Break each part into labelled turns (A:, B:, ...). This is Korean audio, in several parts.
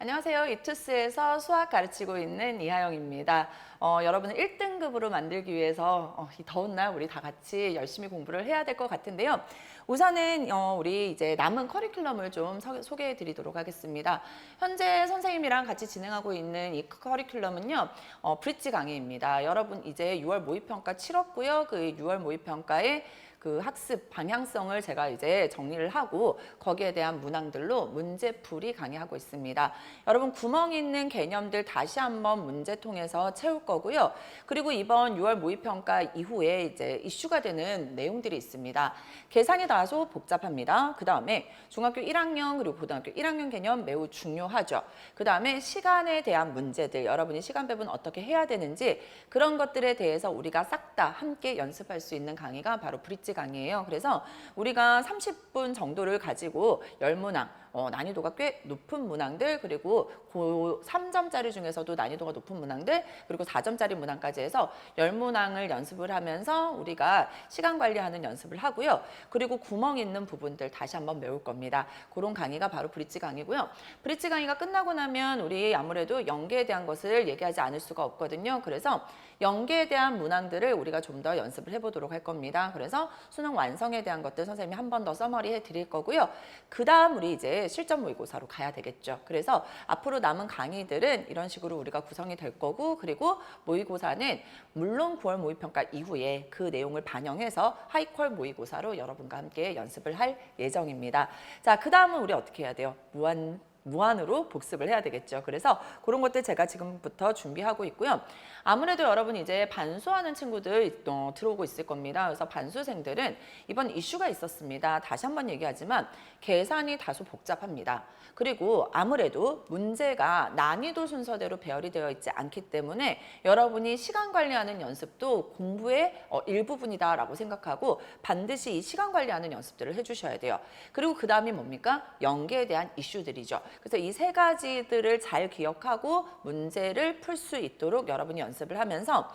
A: 안녕하세요. 이투스에서 수학 가르치고 있는 이하영입니다. 어, 여러분을 1등급으로 만들기 위해서 어, 이 더운 날 우리 다 같이 열심히 공부를 해야 될 것 같은데요. 우선은 어, 우리 이제 남은 커리큘럼을 좀 서- 소개해 드리도록 하겠습니다. 현재 선생님이랑 같이 진행하고 있는 이 커리큘럼은요. 어, 브릿지 강의입니다. 여러분 이제 6월 모의평가 치렀고요. 그 6월 모의평가에 그 학습 방향성을 제가 이제 정리를 하고 거기에 대한 문항들로 문제풀이 강의하고 있습니다. 여러분 구멍 있는 개념들 다시 한번 문제 통해서 채울 거고요. 그리고 이번 6월 모의평가 이후에 이제 이슈가 되는 내용들이 있습니다. 계산이 다소 복잡합니다. 그 다음에 중학교 1학년 그리고 고등학교 1학년 개념 매우 중요하죠. 그 다음에 시간에 대한 문제들 여러분이 시간 배분 어떻게 해야 되는지 그런 것들에 대해서 우리가 싹 다 함께 연습할 수 있는 강의가 바로 브릿지 강의예요. 그래서 우리가 30분 정도를 가지고 열문항 어, 난이도가 꽤 높은 문항들 그리고 고 3점짜리 중에서도 난이도가 높은 문항들 그리고 4점짜리 문항까지 해서 열문항을 연습을 하면서 우리가 시간 관리하는 연습을 하고요. 그리고 구멍 있는 부분들 다시 한번 배울 겁니다. 그런 강의가 바로 브릿지 강의고요. 브릿지 강의가 끝나고 나면 우리 아무래도 연계에 대한 것을 얘기하지 않을 수가 없거든요. 그래서 연계에 대한 문항들을 우리가 좀 더 연습을 해보도록 할 겁니다. 그래서 수능 완성에 대한 것들 선생님이 한 번 더 써머리 해 드릴 거고요. 그 다음 우리 이제 실전 모의고사로 가야 되겠죠. 그래서 앞으로 남은 강의들은 이런 식으로 우리가 구성이 될 거고 그리고 모의고사는 물론 9월 모의평가 이후에 그 내용을 반영해서 하이퀄 모의고사로 여러분과 함께 연습을 할 예정입니다. 자, 그 다음은 우리 어떻게 해야 돼요? 무한 무한으로 복습을 해야 되겠죠. 그래서 그런 것들 제가 지금부터 준비하고 있고요. 아무래도 여러분 이제 반수하는 친구들 어, 들어오고 있을 겁니다. 그래서 반수생들은 이번 이슈가 있었습니다. 다시 한번 얘기하지만 계산이 다소 복잡합니다. 그리고 아무래도 문제가 난이도 순서대로 배열이 되어 있지 않기 때문에 여러분이 시간 관리하는 연습도 공부의 어, 일부분이다라고 생각하고 반드시 이 시간 관리하는 연습들을 해주셔야 돼요. 그리고 그 다음이 뭡니까? 연계에 대한 이슈들이죠. 그래서 이 세 가지들을 잘 기억하고 문제를 풀 수 있도록 여러분이 연습을 하면서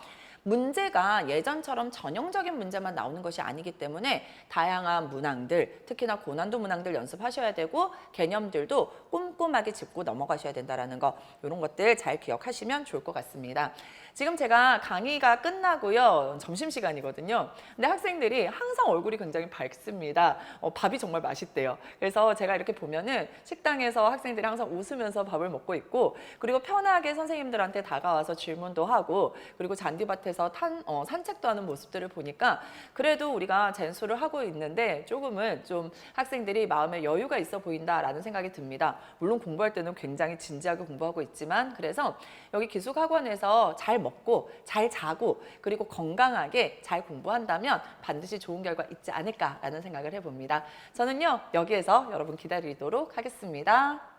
A: 문제가 예전처럼 전형적인 문제만 나오는 것이 아니기 때문에 다양한 문항들, 특히나 고난도 문항들 연습하셔야 되고 개념들도 꼼꼼하게 짚고 넘어가셔야 된다라는 거 이런 것들 잘 기억하시면 좋을 것 같습니다. 지금 제가 강의가 끝나고요. 점심시간이거든요. 근데 학생들이 항상 얼굴이 굉장히 밝습니다. 어, 밥이 정말 맛있대요. 그래서 제가 이렇게 보면은 식당에서 학생들이 항상 웃으면서 밥을 먹고 있고 그리고 편하게 선생님들한테 다가와서 질문도 하고 그리고 잔디밭에서 탄, 어, 산책도 하는 모습들을 보니까 그래도 우리가 젠수를 하고 있는데 조금은 좀 학생들이 마음에 여유가 있어 보인다라는 생각이 듭니다. 물론 공부할 때는 굉장히 진지하게 공부하고 있지만 그래서 여기 기숙학원에서 잘 먹고 잘 자고 그리고 건강하게 잘 공부한다면 반드시 좋은 결과 있지 않을까라는 생각을 해봅니다. 저는요 여기에서 여러분 기다리도록 하겠습니다.